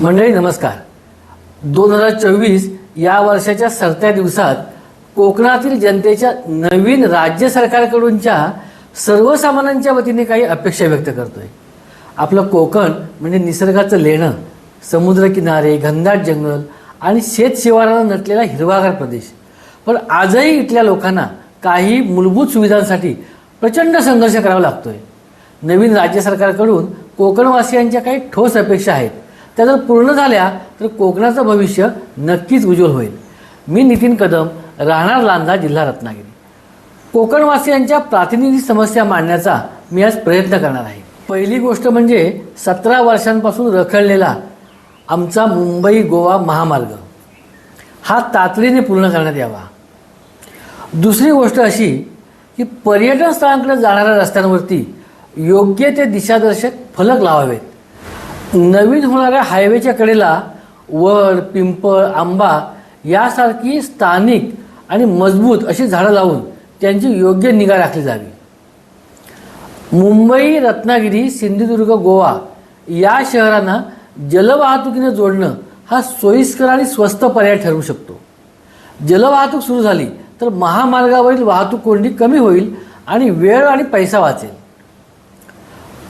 मंडळी नमस्कार. दोन हजार चोवीस या वर्षाच्या सरत्या दिवसात कोकणातील जनतेच्या नवीन राज्य सरकारकडूनच्या सर्वसामान्यांच्या वतीने काही अपेक्षा व्यक्त करतोय. आपलं कोकण म्हणजे निसर्गाचं लेणं समुद्रकिनारे घनदाट जंगल आणि शेत शिवारानं नटलेला हिरवागार प्रदेश. पण आजही इथल्या लोकांना काही मूलभूत सुविधांसाठी प्रचंड संघर्ष करावा लागतोय. नवीन राज्य सरकारकडून कोकणवासियांच्या काही ठोस अपेक्षा आहेत. त्या जर पूर्ण झाल्या तर कोकणाचं भविष्य नक्कीच उज्ज्वल होईल. मी नितीन कदम राहणार लांजा जिल्हा रत्नागिरी. कोकणवासियांच्या प्रातिनिधिक समस्या मांडण्याचा मी आज प्रयत्न करणार आहे. पहिली गोष्ट म्हणजे सतरा वर्षांपासून रखडलेला आमचा मुंबई गोवा महामार्ग. हा तातडीने पूर्ण करण्यात यावा. दुसरी गोष्ट अशी की पर्यटन स्थळांकडे जाणाऱ्या रस्त्यांवरती योग्य ते दिशादर्शक फलक लावावेत. नवीन होणाऱ्या हायवेच्या कडेला वर पिंपळ आंबा यासारखी स्थानिक आणि मजबूत अशी झाडं लावून त्यांची योग्य निगा राखली जावी. मुंबई रत्नागिरी सिंधुदुर्ग गोवा या शहरांना जलवाहतुकीने जोडणं हा सोयीस्कर आणि स्वस्त पर्याय ठरू शकतो. जलवाहतूक सुरू झाली तर महामार्गावरील वाहतूक कोंडी कमी होईल आणि वेळ आणि पैसा वाचेल.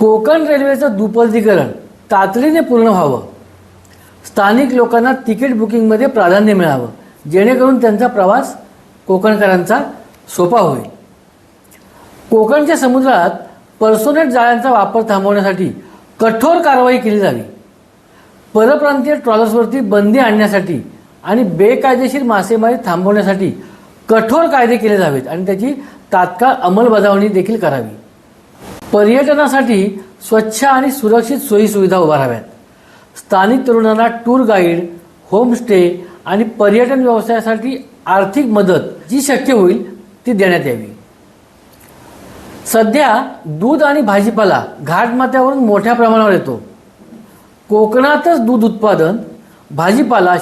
कोकण रेल्वेचं दुपदरीकरण तातडीने पूर्ण व्हावं. स्थानिक लोकांना तिकीट बुकिंगमध्ये प्राधान्य मिळावं जेणेकरून त्यांचा प्रवास कोकणकरांचा सोपा होईल. कोकणच्या समुद्रात पर्सोनेट जाळ्यांचा वापर थांबवण्यासाठी कठोर कारवाई केली जावी. परप्रांतीय ट्रॉलर्सवरती बंदी आणण्यासाठी आणि बेकायदेशीर मासेमारी थांबवण्यासाठी कठोर कायदे केले जावेत आणि त्याची तात्काळ अंमलबजावणी देखील करावी. पर्यटनासाठी स्वच्छ आणि सुरक्षित सोयीसुविधा उभाराव्यात स्थानिक तरुणांना टूर गाईड होमस्टे आणि पर्यटन व्यवसायासाठी आर्थिक मदत जी शक्य होईल ती देण्यात यावी. सध्या दूध आणि भाजीपाला घाटमाथ्यावरून मोठ्या प्रमाणावर येतो. कोकणातच दूध उत्पादन भाजीपाला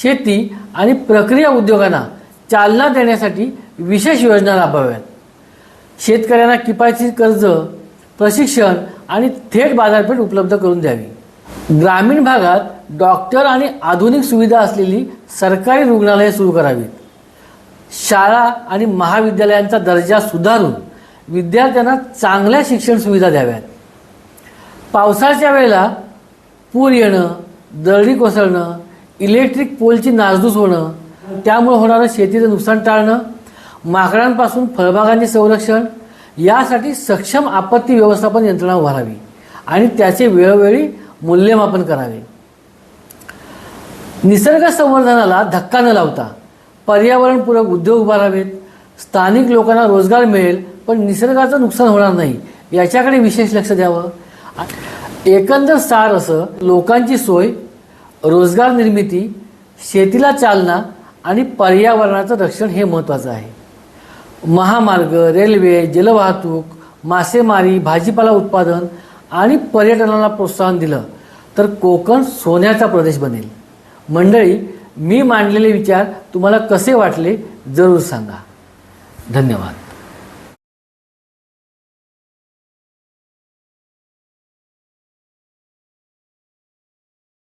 शेती आणि प्रक्रिया उद्योगांना चालना देण्यासाठी विशेष योजना राबवाव्यात. शेतकऱ्यांना किफायतशीर कर्ज प्रशिक्षण आणि थेट बाजारपेठ उपलब्ध करून द्यावी. ग्रामीण भागात डॉक्टर आणि आधुनिक सुविधा असलेली सरकारी रुग्णालये सुरू करावीत. शाळा आणि महाविद्यालयांचा दर्जा सुधारून विद्यार्थ्यांना चांगल्या शिक्षण सुविधा द्याव्यात. पावसाच्या वेळेला पूर येणं दरडी कोसळणं इलेक्ट्रिक पोलची नासधूस होणं त्यामुळे होणारं शेतीचं नुकसान टाळणं माकडांपासून फळबागांचे संरक्षण यासाठी सक्षम आपत्ती व्यवस्थापन यंत्रणा उभारावी आणि त्याचे वेळोवेळी मूल्यमापन करावे. निसर्ग संवर्धनाला धक्का न लावता पर्यावरणपूरक उद्योग उभारावेत. स्थानिक लोकांना रोजगार मिळेल पण निसर्गाचं नुकसान होणार नाही याच्याकडे विशेष लक्ष द्यावं. एकंदर सार असं लोकांची सोय रोजगार निर्मिती शेतीला चालना आणि पर्यावरणाचं रक्षण हे महत्त्वाचं आहे. महामार्ग रेल्वे जलवाहतूक मासेमारी भाजीपाला उत्पादन आणि पर्यटनाला प्रोत्साहन दिलं तर कोकण सोन्याचा प्रदेश बनेल. मंडळी मी मांडलेले विचार तुम्हाला कसे वाटले जरूर सांगा. धन्यवाद.